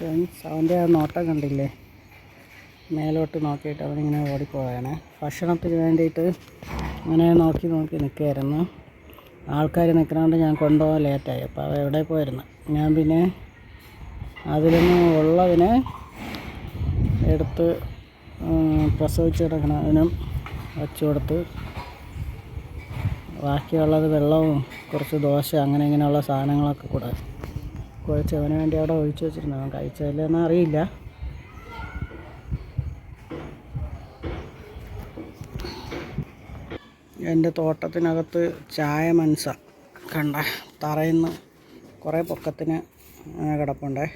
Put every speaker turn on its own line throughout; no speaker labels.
Friends അവന്റെ ആ നോട്ടം കണ്ടില്ലേ? മേലോട്ട് നോക്കിയിട്ട് അവനിങ്ങനെ ഓടിപ്പോവാണ്. ഭക്ഷണത്തിന് വേണ്ടിയിട്ട് അങ്ങനെ നോക്കി നോക്കി നിൽക്കുകയായിരുന്നു ആൾക്കാർ നിൽക്കണോണ്ട് ഞാൻ കൊണ്ടുപോകാൻ ലേറ്റായി. അപ്പോൾ അവ എവിടെ പോയിരുന്നു? ഞാൻ പിന്നെ അതിലൊന്നും ഉള്ളതിനെ എടുത്ത് പ്രസവിച്ച് കിടക്കണതിനും വച്ചു കൊടുത്ത് ബാക്കിയുള്ളത് വെള്ളവും കുറച്ച് ദോശ അങ്ങനെ ഇങ്ങനെയുള്ള സാധനങ്ങളൊക്കെ കൂടെ കുഴച്ച് അവന് വേണ്ടി അവിടെ ഒഴിച്ചു വെച്ചിരുന്നു. അവൻ കഴിച്ചതല്ലേന്ന് അറിയില്ല. എന്റെ തോട്ടത്തിനകത്ത് ചായ മനസ്സ. കണ്ട തറയിൽ നിന്ന് കുറേ പൊക്കത്തിന് കിടപ്പുണ്ടേ.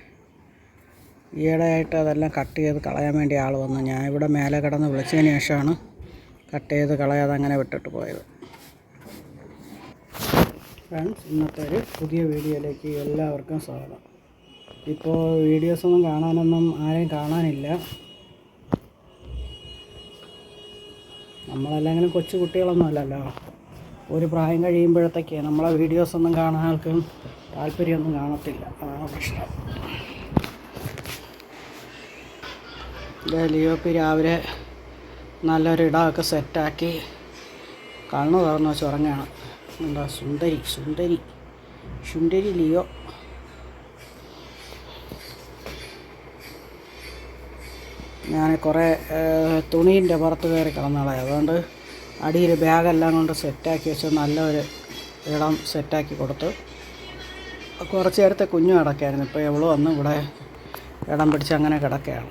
ഈയിടെയായിട്ട് അതെല്ലാം കട്ട് ചെയ്ത് കളയാൻ വേണ്ടി ആൾ വന്നു. ഞാൻ ഇവിടെ മേലെ കിടന്ന് വിളിച്ചതിന് ശേഷമാണ് കട്ട് ചെയ്ത് കളയാതെ അങ്ങനെ വിട്ടിട്ട് പോയത്. ഫ്രണ്ട്സ് ഇന്നത്തെ ഒരു പുതിയ വീഡിയോയിലേക്ക് എല്ലാവർക്കും സ്വാഗതം. ഇപ്പോൾ വീഡിയോസൊന്നും കാണാനൊന്നും ആരെയും കാണാനില്ല. നമ്മളല്ലെങ്കിലും കൊച്ചു കുട്ടികളൊന്നും അല്ലല്ലോ. ഒരു പ്രായം കഴിയുമ്പോഴത്തേക്ക് നമ്മളെ വീഡിയോസൊന്നും കാണാൻ ആൾക്കും താല്പര്യമൊന്നും കാണത്തില്ല. അതാണ് പ്രശ്നം. ലിയോപ്പി രാവിലെ നല്ലൊരു ഇടമൊക്കെ സെറ്റാക്കി കണ്ണു തുറന്ന് വെച്ച് ഉറങ്ങുകയാണ്. എന്താ സുന്ദരി സുന്ദരി. സുന്ദരി ലിയോ. ഞാൻ കുറേ തുണീന്റെ പുറത്ത് കയറി കിടന്നാളെ അതുകൊണ്ട് അടിയിൽ ബാഗെല്ലാം കൊണ്ട് സെറ്റാക്കി വെച്ച് നല്ലൊരു ഇടം സെറ്റാക്കി കൊടുത്തു. കുറച്ച് നേരത്തെ കുഞ്ഞു കിടക്കായിരുന്നു. ഇപ്പോൾ എവളോ വന്ന് ഇവിടെ ഇടം പിടിച്ച് അങ്ങനെ കിടക്കുകയാണ്.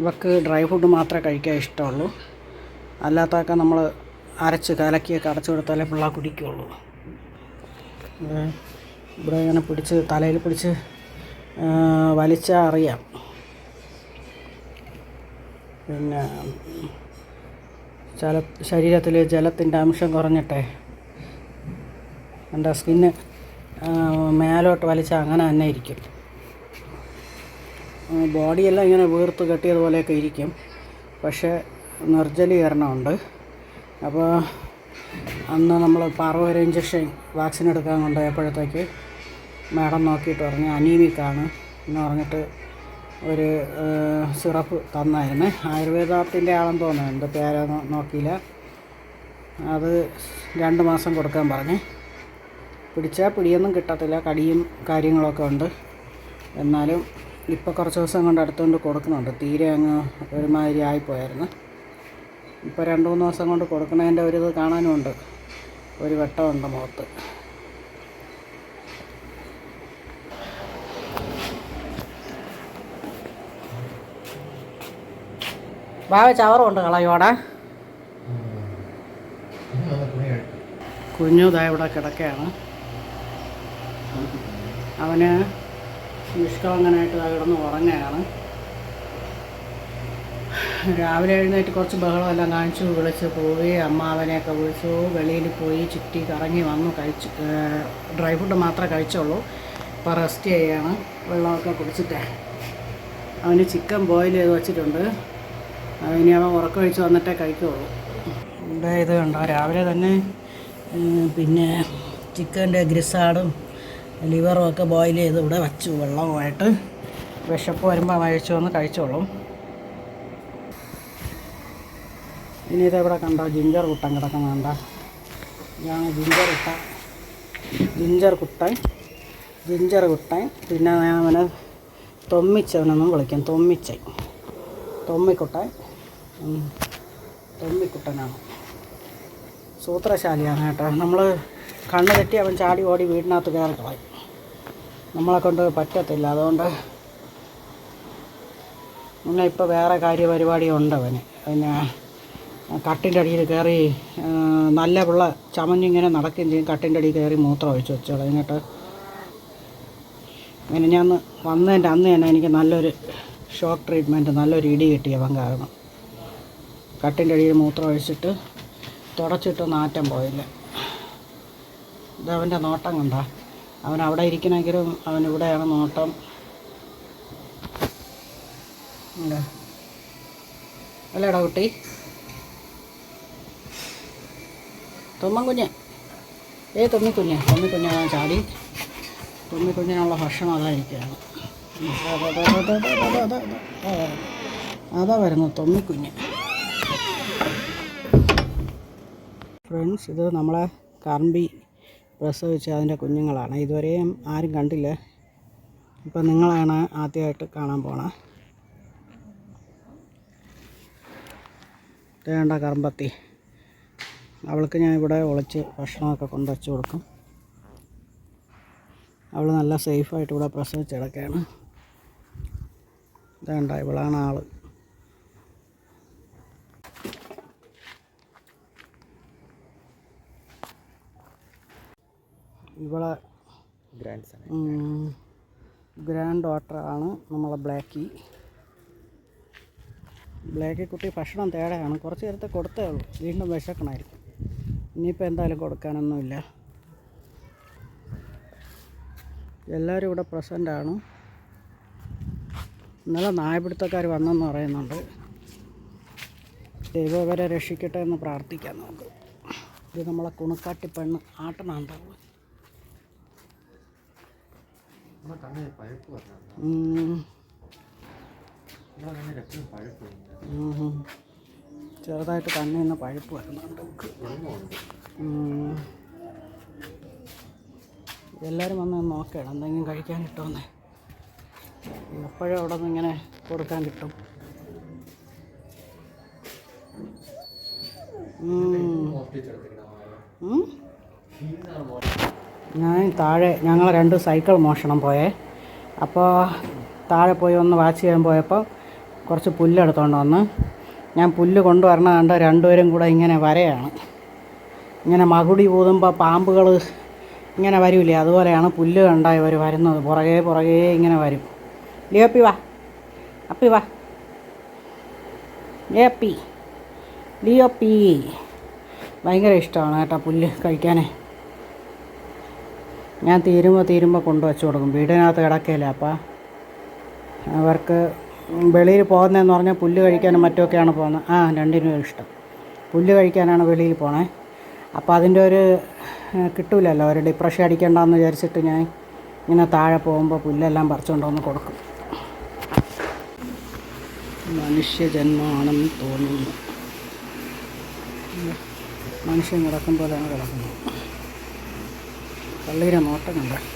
ഇവർക്ക് ഡ്രൈ ഫുഡ് മാത്രമേ കഴിക്കാൻ ഇഷ്ടമുള്ളൂ. അല്ലാത്തതൊക്കെ നമ്മൾ അരച്ച് കലക്കിയൊക്കെ അടച്ചു കൊടുത്താലേ പിള്ളേർ കുടിക്കുകയുള്ളൂ ഇവിടെ ഇങ്ങനെ പിടിച്ച് തലയിൽ പിടിച്ച് വലിച്ചാൽ അറിയാം. പിന്നെ ചില ശരീരത്തിൽ ജലത്തിന്റെ അംശം കുറഞ്ഞിട്ടെ എന്റെ സ്കിന്ന് മേലോട്ട് വലിച്ചാൽ അങ്ങനെ തന്നെ ഇരിക്കും. ബോഡിയെല്ലാം ഇങ്ങനെ വീർത്ത് കെട്ടിയതുപോലെയൊക്കെ ഇരിക്കും. പക്ഷേ നിർജലീകരണമുണ്ട്. അപ്പോൾ അന്ന് നമ്മൾ പാർവര ഇഞ്ചക്ഷൻ വാക്സിൻ എടുക്കാൻ കൊണ്ടുപോയപ്പോഴത്തേക്ക് മാഡം നോക്കിയിട്ട് പറഞ്ഞു അനീമിക്കാണ് എന്ന് പറഞ്ഞിട്ട് ഒരു സിറപ്പ് തന്നായിരുന്നു. ആയുർവേദത്തിന്റെ ആണെന്ന് തോന്നുന്നു എന്റെ പേരൊന്നും നോക്കിയില്ല. അത് രണ്ട് മാസം കൊടുക്കാൻ പറഞ്ഞ്. പിടിച്ചാൽ പിടിയൊന്നും കിട്ടത്തില്ല കടിയും കാര്യങ്ങളൊക്കെ ഉണ്ട്. എന്നാലും ഇപ്പോൾ കുറച്ച് ദിവസം കൊണ്ട് അടുത്തുകൊണ്ട് കൊടുക്കുന്നുണ്ട്. തീരെ അങ്ങ് ഒരുമാതിരി ആയിപ്പോയായിരുന്നു. ഇപ്പോൾ രണ്ട് മൂന്ന് ദിവസം കൊണ്ട് കൊടുക്കണതിന്റെ ഒരു ഇത് കാണാനുമുണ്ട് ഒരു വെട്ടമുണ്ട് മുഖത്ത്. ബാവ ചവറുണ്ട് കളയോടെ കുഞ്ഞു ഇതാ ഇവിടെ കിടക്കുകയാണ് അവന് നിഷ്കളങ്കനായിട്ട് കിടന്ന് ഉറങ്ങുകയാണ്. രാവിലെ എഴുന്നേറ്റ് കുറച്ച് ബഹളമെല്ലാം കാണിച്ചു വിളിച്ച് പോയി അമ്മാവനെയൊക്കെ വിളിച്ചു വെളിയിൽ പോയി ചുറ്റി കറങ്ങി വന്നു കഴിച്ചു ഡ്രൈ ഫുഡ് മാത്രമേ കഴിച്ചുള്ളൂ. ഇപ്പോൾ റെസ്റ്റ് ചെയ്യാണ്. വെള്ളമൊക്കെ കുടിച്ചിട്ട് അവന് ചിക്കൻ ബോയിൽ ചെയ്ത് വെച്ചിട്ടുണ്ട്. ഇനി അവൻ ഉറക്കമൊഴിച്ച് വന്നിട്ടേ കഴിക്കുള്ളൂ. ഇവിടെ ഇത് കണ്ടോ? രാവിലെ തന്നെ പിന്നെ ചിക്കന്റെ ഗ്രിസാടും ലിവറും ഒക്കെ ബോയിൽ ചെയ്ത് ഇവിടെ വച്ചു. വെള്ളവുമായിട്ട് വിശപ്പ് വരുമ്പോൾ കഴിച്ചു വന്ന് കഴിച്ചോളും. ഇനി ഇതെവിടെ കണ്ടോ? ജിഞ്ചർ കുട്ടൻ കിടക്കുന്നുണ്ട ഇതാണ് ജിഞ്ചർ കുട്ട ജിഞ്ചർ കുട്ടൻ. ജിഞ്ചർ കുട്ടൻ. പിന്നെ ഞാൻ അവനെ തൊമ്മിച്ചവനൊന്നും വിളിക്കാം. തൊമ്മിച്ചൻ. തൊമ്മിക്കുട്ടൻ. തൊമ്മിക്കുട്ടനാണ്. സൂത്രശാലിയാണ് കേട്ടോ. നമ്മൾ കണ്ണ് തെറ്റി അവൻ ചാടി ഓടി വീടിനകത്ത് കയറി കളയും നമ്മളെ കൊണ്ട് പറ്റത്തില്ല. അതുകൊണ്ട് പിന്നെ ഇപ്പോൾ വേറെ കാര്യപരിപാടി ഉണ്ട് അവന്. പിന്നെ കട്ടിന്റെ അടിയിൽ കയറി നല്ല പിള്ള ചമഞ്ഞിങ്ങനെ നടക്കുകയും ചെയ്യും. കട്ടിന്റെ അടിയിൽ കയറി മൂത്രം ഒഴിച്ച് വെച്ചോളൂ. എന്നിട്ട് അങ്ങനെ ഞാൻ വന്നതിന്റെ അന്ന് തന്നെ എനിക്ക് നല്ലൊരു ഷോക്ക് ട്രീറ്റ്മെന്റ് നല്ലൊരു ഇടി കിട്ടിയവൻ കാരണം കട്ടിന്റെ അടിയിൽ മൂത്രം ഒഴിച്ചിട്ട് തുടച്ചിട്ട് നാറ്റം പോയില്ല. ഇതവന്റെ നോട്ടം കണ്ട. അവൻ അവിടെ ഇരിക്കണമെങ്കിലും അവൻ ഇവിടെയാണ് നോട്ടം. അല്ലേടാ കുട്ടി? തുമ്മൻ കുഞ്ഞ് ഏ തുമ്മിക്കുഞ്ഞ്. തുമ്മിക്കുഞ്ഞ് അവൻ ചാടി. തുമ്മിക്കുഞ്ഞിനുള്ള ഭക്ഷണം അതായിരിക്കുകയാണ് അതാ, അതാ, അതാ, അതാ, അതാ, അതാ, അതാ. അതാ വരുന്നു തുമ്മിക്കുഞ്ഞ്. ഫ്രണ്ട്സ് ഇത് നമ്മളെ കറമ്പി പ്രസവിച്ച അതിന്റെ കുഞ്ഞുങ്ങളാണ്. ഇതുവരെയും ആരും കണ്ടില്ല. ഇപ്പം നിങ്ങളാണ് ആദ്യമായിട്ട് കാണാൻ പോണേ. വേണ്ട കറമ്പത്തി. അവൾക്ക് ഞാൻ ഇവിടെ ഒളിച്ച് ഭക്ഷണമൊക്കെ കൊണ്ട് വെച്ച് കൊടുക്കും. അവൾ നല്ല സേഫായിട്ട് ഇവിടെ പ്രസവിച്ച് കിടക്കുകയാണ്. വേണ്ട ഇവളാണ് ആൾ. ഇവളെ
ഗ്രാൻഡ്
ഗ്രാൻഡ് ഡോട്ടർ ആണ് നമ്മളെ ബ്ലാക്കി. ബ്ലാക്കി കുട്ടി ഭക്ഷണം തേടയാണ് കുറച്ച് നേരത്തെ കൊടുത്തേ ഉള്ളൂ. വീണ്ടും വിശക്കണമായിരിക്കും. ഇനിയിപ്പോൾ എന്തായാലും കൊടുക്കാനൊന്നുമില്ല. എല്ലാവരും ഇവിടെ പ്രസന്റാണ് ഇന്നലെ നായപിടുത്തക്കാർ വന്നെന്ന് പറയുന്നുണ്ട്. ദൈവം ഇവരെ രക്ഷിക്കട്ടെ എന്ന് പ്രാർത്ഥിക്കാം നമുക്ക് ഇത് നമ്മളെ കുണക്കാട്ടി പെണ്ണ് ആട്ടണുണ്ടാവും
പഴുപ്പ് വന്നു
ഉം.
നമ്മുടെ കണ്ണിൽ എപ്പോഴും പഴുപ്പ് വരുന്നത്
ഉം. ചെറുതായിട്ട് തന്നെ നിന്ന് പഴുപ്പ് വരുന്നുണ്ട്. എല്ലാവരും വന്ന് നോക്കണം എന്തെങ്കിലും കഴിക്കാൻ കിട്ടുമെന്നേ. എപ്പോഴും അവിടെ നിന്ന് ഇങ്ങനെ കൊടുക്കാൻ കിട്ടും. ഞാൻ താഴെ ഞങ്ങൾ രണ്ട് സൈക്കിൾ മോഷണം പോയേ. അപ്പോൾ താഴെ പോയി ഒന്ന് വാച്ച് ചെയ്യാൻ പോയപ്പോൾ കുറച്ച് പുല്ലെടുത്തോണ്ട് വന്ന് ഞാൻ പുല്ല് കൊണ്ടുവരണ കണ്ട് രണ്ടുപേരും കൂടെ ഇങ്ങനെ വരയാണ്. ഇങ്ങനെ മകുടി ഊതുമ്പോൾ പാമ്പുകൾ ഇങ്ങനെ വരില്ലേ അതുപോലെയാണ് പുല്ല് കണ്ട ഇവർ വരുന്നത്. പുറകെ പുറകെ ഇങ്ങനെ വരും. ലിയോപ്പി വാ. അപ്പി വാ. ലിയോപ്പി. ലിയോപ്പി. ഭയങ്കര ഇഷ്ടമാണ് കേട്ടോ പുല്ല് കഴിക്കാനേ. ഞാൻ തീരുമ്പോൾ തീരുമ്പോൾ കൊണ്ടുവച്ച് കൊടുക്കും. വീടിനകത്ത് കിടക്കയില്ല അപ്പം. അവർക്ക് വെളിയിൽ പോകുന്നതെന്ന് പറഞ്ഞാൽ പുല്ല് കഴിക്കാനും മറ്റുമൊക്കെയാണ് പോകുന്നത്. ആ രണ്ടിനും ഇഷ്ടം. പുല്ല് കഴിക്കാനാണ് വെളിയിൽ പോണേ. അപ്പോൾ അതിന്റെ ഒരു കിട്ടൂലല്ലോ. ഒരു ഡിപ്രഷൻ അടിക്കേണ്ടെന്ന് വിചാരിച്ചിട്ട് ഞാൻ ഇങ്ങനെ താഴെ പോകുമ്പോൾ പുല്ലെല്ലാം പറിച്ചുകൊണ്ട് വന്ന് കൊടുക്കും. മനുഷ്യജന്മമാണെന്ന് തോന്നുന്നു. മനുഷ്യൻ കിടക്കും പോലെയാണ് കിടക്കുന്നത്. പള്ളിയുടെ നോട്ടം കണ്ട?